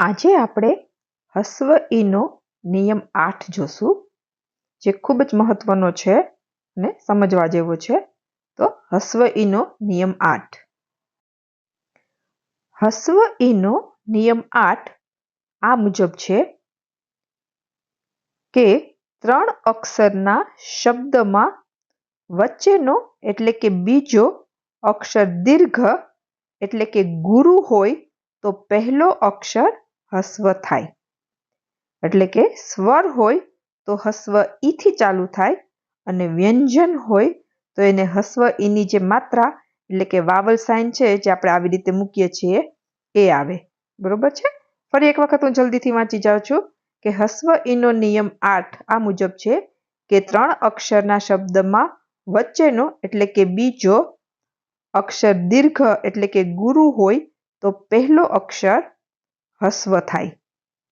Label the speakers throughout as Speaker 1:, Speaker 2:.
Speaker 1: આજે આપણે હસ્વ ઈનો નિયમ આઠ જોશું, જે ખૂબ જ મહત્વનો છે અને સમજવા જેવો છે. તો હસ્વ ઈનો નિયમ આઠ. હસ્વ ઈનો નિયમ આઠ આ મુજબ છે કે ત્રણ અક્ષરના શબ્દમાં વચ્ચેનો એટલે કે બીજો અક્ષર દીર્ઘ એટલે કે ગુરુ હોય તો પહેલો અક્ષર હસ્વ થાય. એટલે કે સ્વર હોય તો હસ્વ ઈથી ચાલુ થાય અને વ્યંજન હોય તો એને હસ્વ ઈની જે માત્રા, એટલે કે વાવલ સાઇન છે, જે આપણે આવી રીતે મૂકીએ છીએ, એ આવે. બરોબર છે? ફરી એક વખત હું જલ્દીથી વાંચી જાઉં છું કે હસ્વ ઈનો નિયમ આઠ આ મુજબ છે કે ત્રણ અક્ષરના શબ્દમાં વચ્ચેનો, એટલે કે બીજો અક્ષર દીર્ઘ, એટલે કે ગુરુ હોય તો પહેલો અક્ષર હસ્વ થાય.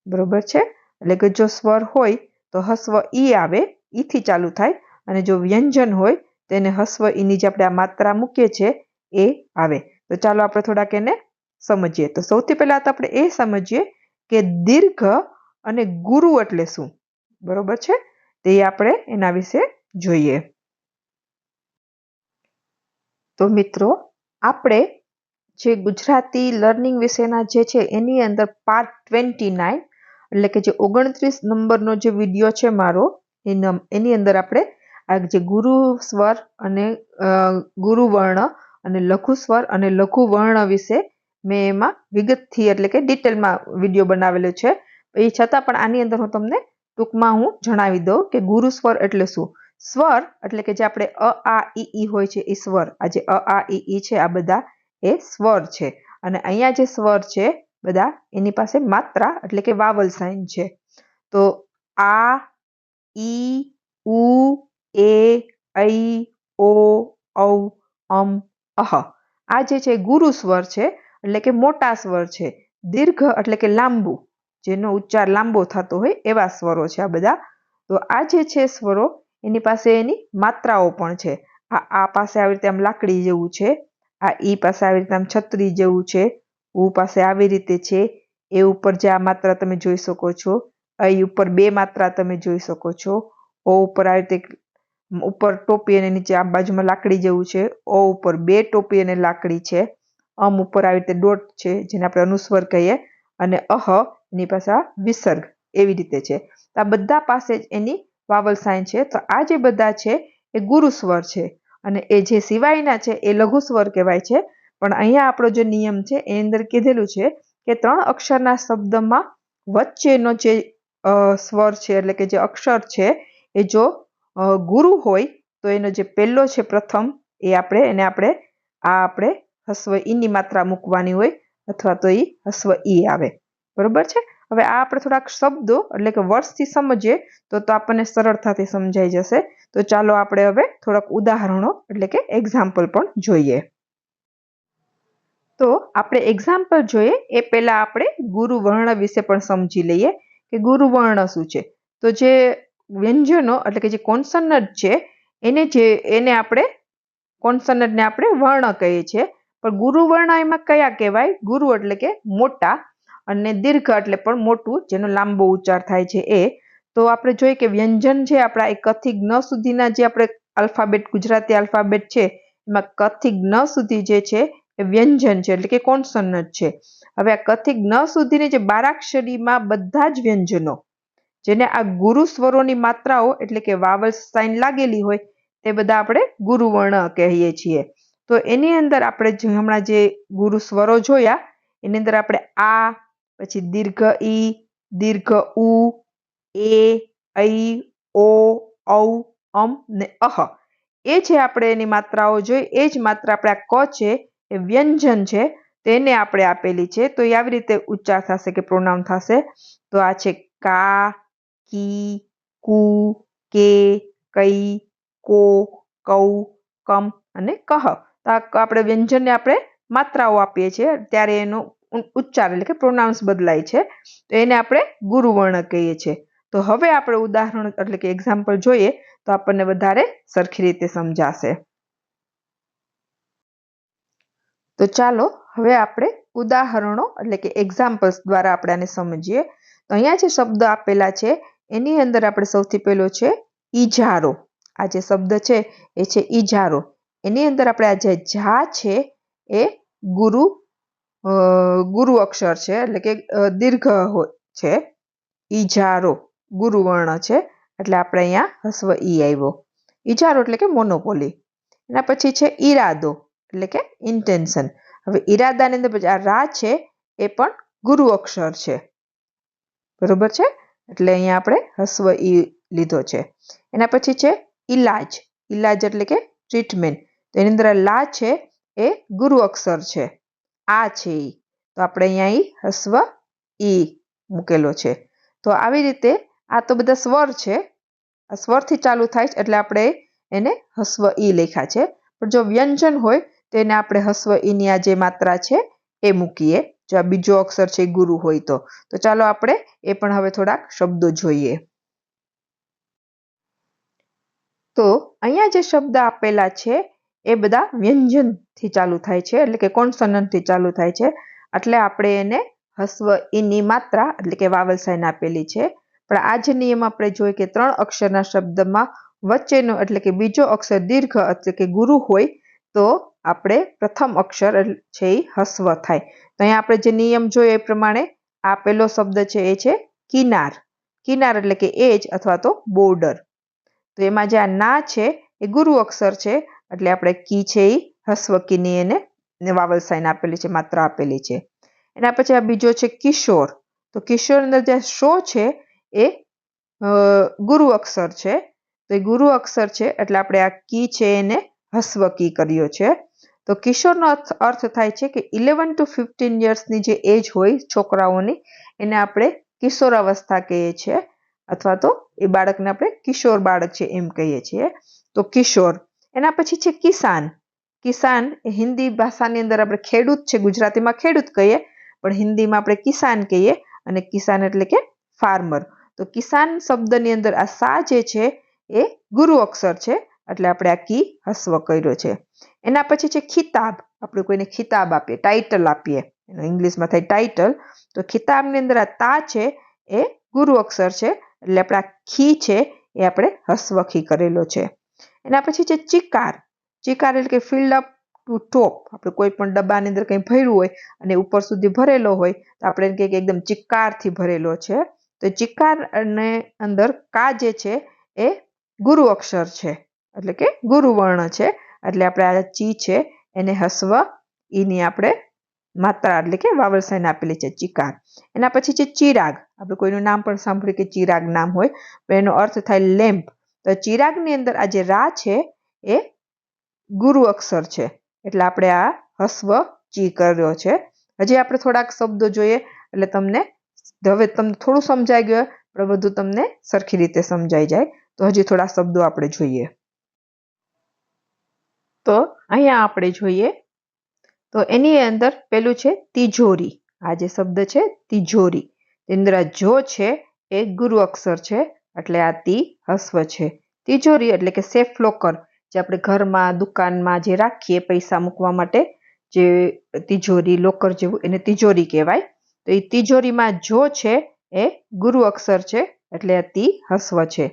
Speaker 1: બરોબર છે? એટલે કે જો સ્વર હોય તો હસ્વ ઈ આવે, ઈથી ચાલુ થાય અને જો વ્યંજન હોય તેને હસ્વ ઈની જે આપણે આ માત્રા મૂકીએ છીએ એ આવે. તો ચાલો આપણે થોડાક એને સમજીએ. તો સૌથી પહેલાં તો આપણે એ સમજીએ કે દીર્ઘ અને ગુરુ એટલે શું? બરોબર છે? તે આપણે એના વિશે જોઈએ. તો મિત્રો, આપણે જે ગુજરાતી લર્નિંગ વિશેના જે છે એની અંદર પાર્ટ ટ્વેન્ટી નાઇન એટલે કે જે ઓગણત્રીસ નંબરનો જે વીડિયો છે મારો, એની અંદર આપણે આ જે ગુરુ સ્વર અને ગુરુ વર્ણ અને લઘુ સ્વર અને લઘુ વર્ણ વિશે મેં એમાં વિગતથી એટલે કે ડિટેલમાં વીડિયો બનાવેલો છે. એ છતાં પણ આની અંદર હું તમને ટૂંકમાં હું જણાવી દઉં કે ગુરુ સ્વર એટલે શું? સ્વર એટલે કે જે આપણે અ, આ, ઈ હોય છે એ સ્વર. આ જે અ, આ ઈ છે આ બધા એ સ્વર છે. અને અહીંયા જે સ્વર છે બધા એની પાસે માત્રા એટલે કે વાવલ સાઇન છે. તો આ, ઈ, ઉ, એ, ઐ, ઓ, ઔ, અમ, અહ. આ જે છે ગુરુ સ્વર છે એટલે કે મોટા સ્વર છે. દીર્ઘ એટલે કે લાંબુ. જેનો ઉચ્ચાર લાંબો થતો હોય એવા સ્વરો છે આ બધા. તો આ જે છે સ્વરો એની પાસે એની માત્રાઓ પણ છે. આ આ પાસે આવી રીતે આમ લાકડી જેવું છે. આ ઈ પાસે આવી રીતે આમ છત્રી જેવું છે ઉ પાસે આવી રીતે છે, એ ઉપર જે આ માત્રા તમે જોઈ શકો છો, અહીં ઉપર બે માત્રા તમે જોઈ શકો છો, ઓ ઉપર આવી રીતે ઉપર ટોપી અને નીચે આ બાજુમાં લાકડી જેવું છે, ઓ ઉપર બે ટોપી અને લાકડી છે, અમ ઉપર આવી રીતે ડોટ છે, જેને આપણે અનુસ્વર કહીએ, અને અહ એની પાસે આ વિસર્ગ એવી રીતે છે. આ બધા પાસે જ એની વાવલ સાઇન છે. તો આ જે બધા છે, એ ગુરુ સ્વર છે. અને એ જે સિવાયના છે, એ લઘુ સ્વર કહેવાય છે. પણ અહીંયા આપણો જે નિયમ છે, એ અંદર કીધેલું છે કે ત્રણ અક્ષરના શબ્દમાં વચ્ચેનો જે સ્વર છે, એટલે કે જે અક્ષર છે, એ જો ગુરુ હોય, તો એનો જે પહેલો છે પ્રથમ, એ આપણે, એને આપણે, આ આપણે હસ્વ ઈની માત્રા મૂકવાની હોય, અથવા તો એ હસ્વ ઈ આવે. બરોબર છે? હવે આ આપણે થોડાક શબ્દો, એટલે કે વર્ષથી સમજીએ, તો તો આપણને સરળતાથી સમજાઈ જશે. તો ચાલો આપણે હવે થોડાક ઉદાહરણો, એટલે કે એક્ઝામ્પલ પણ જોઈએ. તો આપણે એક્ઝામ્પલ જોઈએ, એ પહેલાં આપણે ગુરુ વર્ણ વિશે પણ સમજી લઈએ કે ગુરુ વર્ણ શું છે. તો જે વ્યંજનો, એટલે કે જે કોન્સનટ છે, એને જે, એને આપણે કોન્સનટને આપણે વર્ણ કહીએ છીએ. પણ ગુરુ વર્ણ એમાં કયા કહેવાય? ગુરુ એટલે કે મોટા. અને દીર્ઘ એટલે પણ મોટું, જેનો લાંબો ઉચ્ચાર થાય છે એ. તો આપણે જોઈએ કે વ્યંજન છે આપણા એ કથી જ્ઞ સુધીના જે આપણે આલ્ફાબેટ ગુજરાતી આલ્ફાબેટ છે, એમાં કથી જ્ઞ સુધી જે છે એ વ્યંજન છે, એટલે કે કોન્સનન્ટ છે. હવે આ કથી જ્ઞ સુધીની જે બારાક્ષરીમાં બધા જ વ્યંજનો, જેને આ ગુરુ સ્વરોની માત્રાઓ એટલે કે વાવલ સાઇન લાગેલી હોય, તે બધા આપણે ગુરુવર્ણ કહીએ છીએ. તો એની અંદર આપણે હમણાં જે ગુરુ સ્વરો જોયા, એની અંદર આપણે આ પછી દીર્ઘ ઈ, દીર્ઘ ઉ, એ, ઐ, ઓ, ઔ, અમ ને અહ. એ જે આપણે એની માત્રાઓ જોઈ. એ જ માત્રા આપણે આ ક છે, એ વ્યંજન છે, તેને આપણે આપેલી છે. તો એ આવી રીતે ઉચ્ચાર થશે કે પ્રોનાઉન થશે. તો આ છે કા, કી, કુ, કે, કઈ, કો, કૌ, કમ અને કહ. તો આપણે વ્યંજનને આપણે માત્રાઓ આપીએ છીએ. ત્યારે એનો ઉચ્ચાર એટલે કે પ્રોનાઉન્સ બદલાય છે. તો એને આપણે ગુરુવર્ણ કહીએ છીએ. તો હવે આપણે ઉદાહરણ, એટલે કે એક્ઝામ્પલ જોઈએ, તો આપણને વધારે સરખી રીતે સમજાશે. તો ચાલો, હવે આપણે ઉદાહરણો, એટલે કે એક્ઝામ્પલ્સ દ્વારા આપણે આને સમજીએ. તો અહીંયા જે શબ્દ આપેલા છે, એની અંદર આપણે સૌથી પહેલો છે, ઈજારો. આ જે શબ્દ છે, એ છે ઈજારો. એની અંદર આપણે આ જે જા છે, એ ગુરુ ગુરુ અક્ષર છે, એટલે કે દીર્ઘ છે. ઈજારો, ગુરુવર્ણ છે, એટલે આપણે અહીંયા હસ્વ ઈ આવ્યો. ઈજારો એટલે કે મોનોપોલી એના પછી છે ઈરાદો, એટલે કે ઇન્ટેન્શન હવે ઈરાદાની અંદર પછી આ રા છે, એ પણ ગુરુ અક્ષર છે. બરોબર છે? એટલે અહીંયા આપણે હસ્વ ઈ લીધો છે. એના પછી છે ઈલાજ. ઈલાજ એટલે કે ટ્રીટમેન્ટ તો એની અંદર લા છે, એ ગુરુ અક્ષર છે. આ છે ઈ. તો આપણે અહીંયા ઈ હસ્વ ઈ મૂકેલો છે. તો આવી રીતે આ તો બધા સ્વર છે. સ્વરથી ચાલુ થાય એટલે આપણે એને હસ્વ ઈ લખ્યા છે. પણ જો વ્યંજન હોય તો એને આપણે હસ્વ ઈની આ જે માત્રા છે એ મૂકીએ. જો આ બીજો અક્ષર છે ગુરુ હોય તો. તો ચાલો આપણે એ પણ હવે થોડાક શબ્દો જોઈએ. તો અહીંયા જે શબ્દ આપેલા છે એ બધા વ્યંજનથી ચાલુ થાય છે. એટલે કે કોન્સનન્ટથી ચાલુ થાય છે. એટલે આપણે એને હસ્વ ઈની માત્રા એટલે કે વાવલ સાઇન આપેલી છે. પણ આ જે નિયમ આપણે જોઈએ કે ત્રણ અક્ષરના શબ્દમાં વચ્ચેનો એટલે કે બીજો અક્ષર દીર્ઘ એટલે કે ગુરુ હોય, તો આપણે પ્રથમ અક્ષર છે એ હસ્વ થાય. તો અહીંયા આપણે જે નિયમ જોઈએ એ પ્રમાણે આ પહેલો શબ્દ છે એ છે કિનાર. કિનાર એટલે કે એજ અથવા તો બોર્ડર. તો એમાં જે આ ના છે એ ગુરુ અક્ષર છે, એટલે આપણે કી છે એ હસ્વ કીની એને ને વાવલ સાઇન આપેલી છે, માત્રા આપેલી છે. એના પછી આ બીજો છે કિશોર. તો કિશોર અંદર જે શો છે, એ ગુરુ અક્ષર છે. તો એ ગુરુ અક્ષર છે, એટલે આપણે આ કી છે એને હસ્વ કી કર્યો છે. તો કિશોરનો અર્થ થાય છે કે ઇલેવન ટુ ફિફ્ટીન યર્સની જે એજ હોય છોકરાઓની, એને આપણે કિશોરાવસ્થા કહીએ છીએ. અથવા તો એ બાળકને આપણે કિશોર બાળક છે એમ કહીએ છીએ. તો કિશોર. એના પછી છે કિસાન. કિસાન એ હિન્દી ભાષાની અંદર આપણે ખેડૂત છે, ગુજરાતીમાં ખેડૂત કહીએ, પણ હિન્દીમાં આપણે કિસાન કહીએ અને કિસાન એટલે કે ફાર્મર તો કિસાન શબ્દની અંદર આ સા જે છે એ ગુરુ અક્ષર છે, એટલે આપણે આ કી હસ્વ કર્યો છે. એના પછી છે ખિતાબ, આપણે કોઈને ખિતાબ આપીએ ટાઇટલ આપીએ. એનો ઇંગ્લિશમાં થાય ટાઇટલ તો ખિતાબની અંદર આ તા છે એ ગુરુ અક્ષર છે, એટલે આપણે આ ખી છે એ આપણે હસ્વખી કરેલો છે. એના પછી છે ચિકાર ચિકાર એટલે કે ફિલ્ડ અપ ટુ ટોપ આપણે કોઈ પણ ડબ્બાની અંદર કંઈ ભર્યું હોય અને ઉપર સુધી ભરેલો હોય, તો આપણે એમ કે એકદમ ચિક્કારથી ભરેલો છે. તો ચિક્કાર અને અંદર કા જે છે એ ગુરુ અક્ષર છે, એટલે કે ગુરુવર્ણ છે. એટલે આપણે આ ચી છે, એને હસ્વ, ઈની આપણે માત્રા એટલે કે વાવલ સાઈન આપેલી છે ચિકાર એના પછી છે ચિરાગ. આપણે કોઈનું નામ પણ સાંભળ્યું કે ચિરાગ નામ હોય, તો એનો અર્થ થાય લેમ્પ. તો ચિરાગની અંદર આ જે રા છે એ ગુરુ અક્ષર છે. એટલે આપણે આ હસ્વ ચી કર્યો છે. હજી આપણે થોડાક શબ્દો જોઈએ, એટલે તમને હવે તમને થોડું સમજાઈ ગયું પણ બધું તમને સરખી રીતે સમજાઈ જાય. તો હજી થોડા શબ્દો આપણે જોઈએ. તો અહીંયા આપણે જોઈએ. તો એની અંદર પેલું છે તિજોરી. આ જે શબ્દ છે તિજોરી. તેની જો છે એ ગુરુ અક્ષર છે, એટલે આ તી હસ્વ છે. તિજોરી એટલે કે સેફ લોકર જે આપણે ઘરમાં, દુકાનમાં જે રાખીએ પૈસા મૂકવા માટે, જે તિજોરી, લોકર જેવું એને તિજોરી કહેવાય. તો એ તિજોરીમાં જો છે એ ગુરુ અક્ષર છે, એટલે તી હસ્વ છે.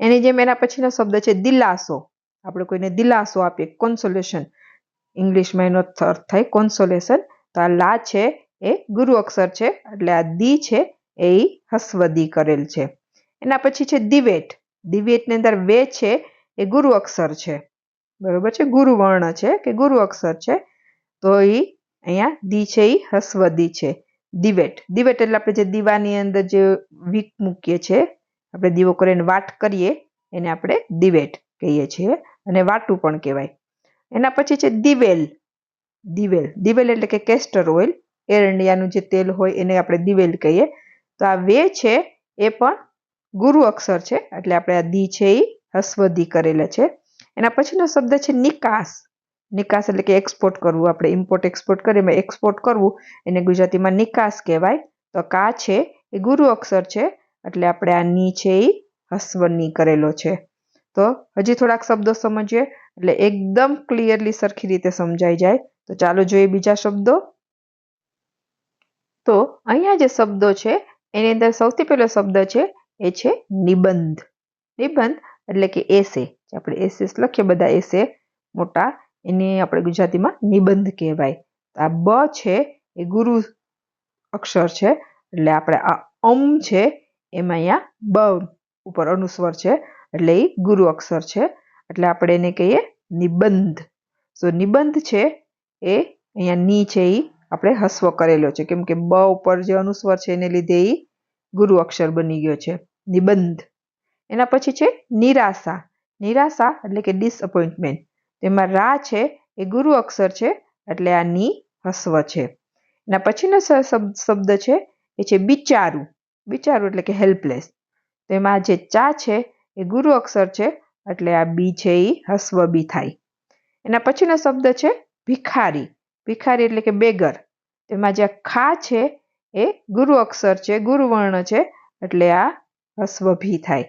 Speaker 1: એની જેમ એના પછીનો શબ્દ છે દિલાસો. આપણે કોઈને દિલાસો આપીએ કોન્સોલેશન ઇંગ્લિશમાં એનો અર્થ થાય કોન્સોલેશન તો આ લા છે એ ગુરુ અક્ષર છે, એટલે આ દી છે એ હસ્વદી કરેલ છે. એના પછી છે દિવેટ. દિવેટની અંદર વે છે એ ગુરુ અક્ષર છે. બરોબર છે? ગુરુ વર્ણ છે કે ગુરુ અક્ષર છે? તો એ અહીંયા દી છે, ઈ હસ્વ દી છે. દિવેટ. દિવેટ એટલે આપણે જે દીવાની અંદર જે વીક મૂકીએ છીએ, આપણે દીવો કરીને વાટ કરીએ, એને આપણે દિવેટ કહીએ છીએ અને વાટું પણ કહેવાય. એના પછી છે દિવેલ. દિવેલ. દિવેલ એટલે કે કેસ્ટર ઓઇલ. એરંડિયાનું જે તેલ હોય એને આપણે દિવેલ કહીએ. તો આ વે છે એ પણ ગુરુ અક્ષર છે. એટલે આપણે આ દી છે એ હસ્વદી કરેલા છે. એના પછીનો શબ્દ છે નિકાસ. નિકાસ એટલે કે એક્સપોર્ટ કરવું. આપણે ઇમ્પોર્ટ એક્સપોર્ટ કરીએ એમાં એક્સપોર્ટ કરવું એને ગુજરાતીમાં નિકાસ કહેવાય. તો કા છે? એ ગુરુ અક્ષર છે. એટલે આપણે આ ની છે એ હસ્વની કરેલો છે. તો હજી થોડાક શબ્દો સમજીએ. એટલે એકદમ ક્લિયરલી સરખી રીતે સમજાઈ જાય. તો ચાલો જોઈએ બીજા શબ્દો. તો અહીંયા જે શબ્દો છે, એની અંદર સૌથી પહેલો શબ્દ છે, એ છે નિબંધ. નિબંધ એટલે કે એસે આપણે એસેસ લખીએ, બધા એસે મોટા, એને આપણે ગુજરાતીમાં નિબંધ કહેવાય. આ બ છે, એ ગુરુ અક્ષર છે, એટલે આપણે આ અમ છે, એમાં અહીંયા બ ઉપર અનુસ્વર છે, એટલે એ ગુરુ અક્ષર છે, એટલે આપણે એને કહીએ નિબંધ. સો નિબંધ છે, એ અહીંયા ની છે એ આપણે હસ્વ કરેલો છે. કેમ કે બ ઉપર જે અનુસ્વર છે, એને લીધે એ ગુરુ અક્ષર બની ગયો છે. નિબંધ. એના પછી છે નિરાશા. નિરાશા એટલે કે ડિસઅપોઇન્ટમેન્ટ તેમાં રા છે એ ગુરુ અક્ષર છે એટલે આ ની હસ્વ છે. એના પછીનો શબ્દ છે એ છે બિચારું. બિચારું એટલે કે હેલ્પલેસ તેમાં જે ચા છે એ ગુરુ અક્ષર છે એટલે આ બી છે એ હસ્વ બી થાય. એના પછીનો શબ્દ છે ભિખારી. ભિખારી એટલે કે બેગર તેમાં જે ખા છે એ ગુરુ અક્ષર છે ગુરુ વર્ણ છે એટલે આ હસ્વ ભી થાય.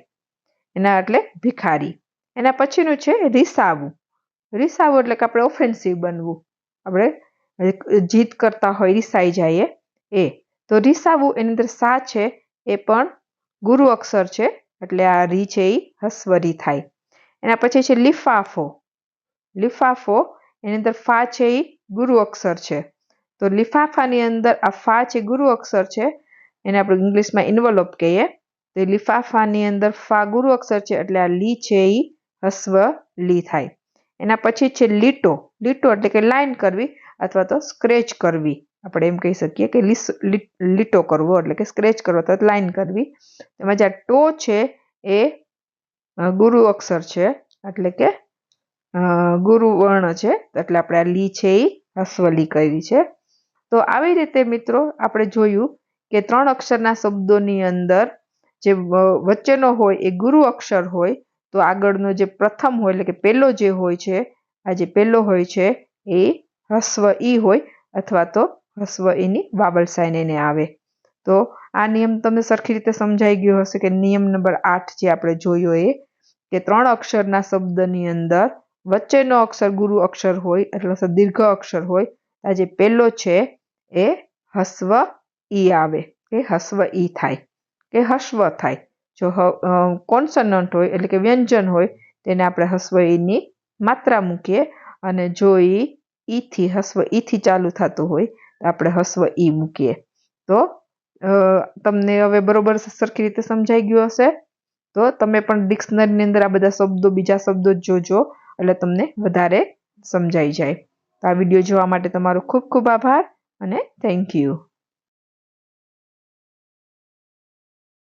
Speaker 1: એના એટલે ભિખારી. એના પછીનું છે રીસાવું. રીસાવું એટલે કે આપણે ઓફેન્સિવ બનવું. આપણે જીત કરતા હોય, રીસાઈ જઈએ. એ. તો રીસાવું એની અંદર સા છે, એ પણ ગુરુ અક્ષર છે, એટલે આ રી છે એ હસ્વરી થાય. એના પછી છે લિફાફો. લિફાફો એની અંદર ફા છે એ ગુરુ અક્ષર છે. તો લિફાફાની અંદર આ ફા છે ગુરુ અક્ષર છે, એને આપણે ઇંગ્લિશમાં ઇન્વલોપ કહીએ. તો લિફાફાની અંદર ફા ગુરુ અક્ષર છે એટલે આ લી છે એ હસ્વ, લી થાય. એના પછી છે લીટો. લીટો એટલે કે લાઈન કરવી અથવા તો સ્ક્રેચ કરવી. આપણે એમ કહી શકીએ કે લીસ લીટો કરવો એટલે કે સ્ક્રેચ કરવો અથવા લાઈન કરવી. એમાં જે આ ટો છે એ ગુરુ અક્ષર છે એટલે કે ગુરુ વર્ણ છે એટલે આપણે આ લી છે એ હસ્વલી કરી છે. તો આવી રીતે મિત્રો આપણે જોયું કે ત્રણ અક્ષરના શબ્દોની અંદર જે વચ્ચેનો હોય એ ગુરુ અક્ષર હોય, તો આગળનો જે પ્રથમ હોય, એટલે કે પહેલો જે હોય છે, આ જે પહેલો હોય છે, એ હસ્વ ઈ હોય, અથવા તો હસ્વ ઈની વાવલ સાઇન એને આવે. તો આ નિયમ તમને સરખી રીતે સમજાઈ ગયો હશે કે નિયમ નંબર આઠ જે આપણે જોયો એ, કે ત્રણ અક્ષરના શબ્દની અંદર વચ્ચેનો અક્ષર ગુરુ અક્ષર હોય, એટલે દીર્ઘ અક્ષર હોય, આ જે પહેલો છે, એ હસ્વ ઈ આવે કે હસ્વ ઈ થાય. કે હસ્વ થાય. જો કોન્સનન્ટ હોય એટલે કે વ્યંજન હોય, તેને આપણે હસ્વ ઈની માત્રા મૂકીએ. અને જો એ ઈથી હસ્વ ઈથી ચાલુ થતું હોય, તો આપણે હસ્વ ઈ મૂકીએ. તો તમને હવે બરોબર સરખી રીતે સમજાઈ ગયું હશે? તો તમે પણ ડિક્શનરીની અંદર આ બધા શબ્દો, બીજા શબ્દો જોજો, એટલે તમને વધારે સમજાઈ જાય. તો આ વીડિયો જોવા માટે તમારો ખૂબ ખૂબ આભાર અને થેન્ક યુ